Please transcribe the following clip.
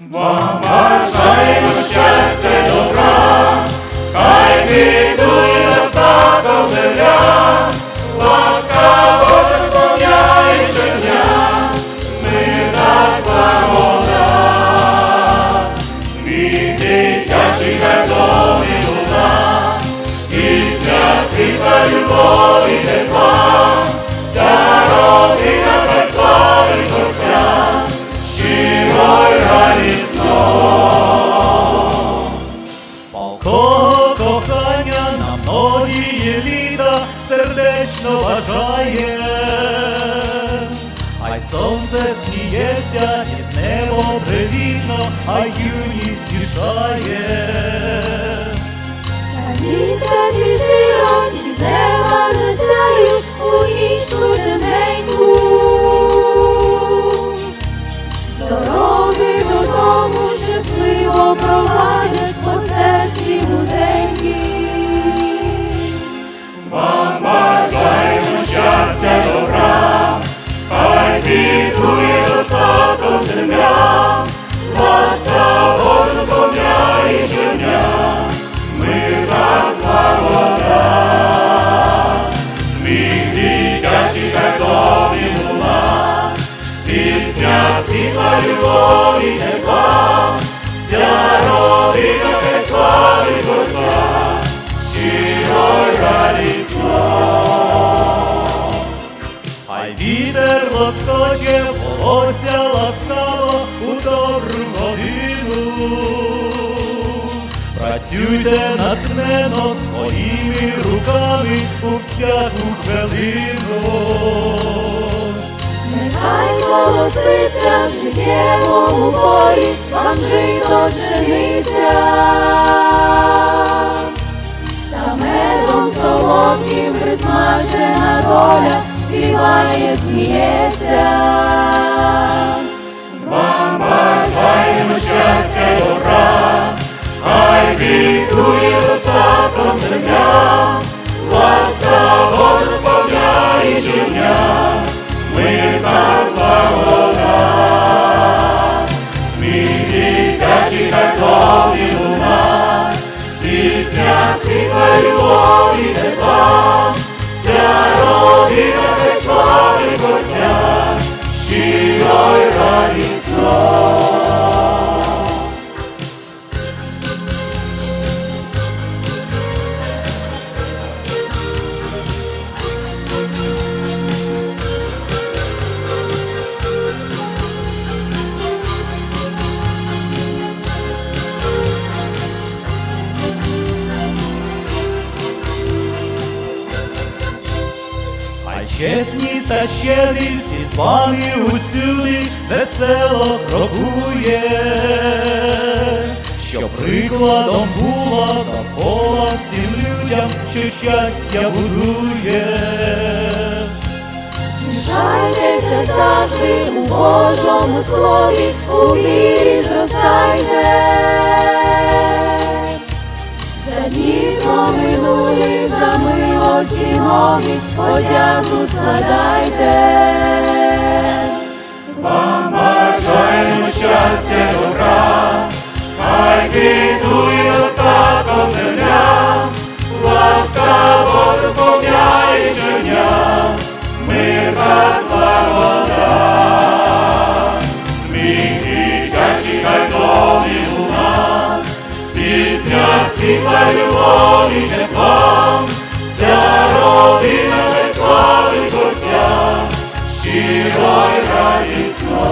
Вам сердечно бажає, Ай сонце сміється, і з небо привітно, а юність тішає. Любові, тепла, вся родина хай славить Творця, щиро радісно. Хай вітер лоскоче волосся ласкаво у добру годину. Працюйте натхнено своїми руками у всяку хвилину. Нехай в життєвому полі, вам жито пшениця. Та медом солодким присмажена доля співає, сміється. Вам бажаємо щастя добра, пісня світла, любові, тепла, вся Хай чесні та щедрі всі з вами усюди весело крокує, що прикладом була довкола всім людям, що щастя будує. Мішайтеся завжди у Божому слові, у вірі зростайте. За дітьми минулі, за милості нові, подяку складайте. Вам бажаємо щастя, добра, хай квітує достаток земля, ласка Божа сповняє щодня, мир та свобода. Сміх домі луна, пісня світла, любові, тепла, співай радісно.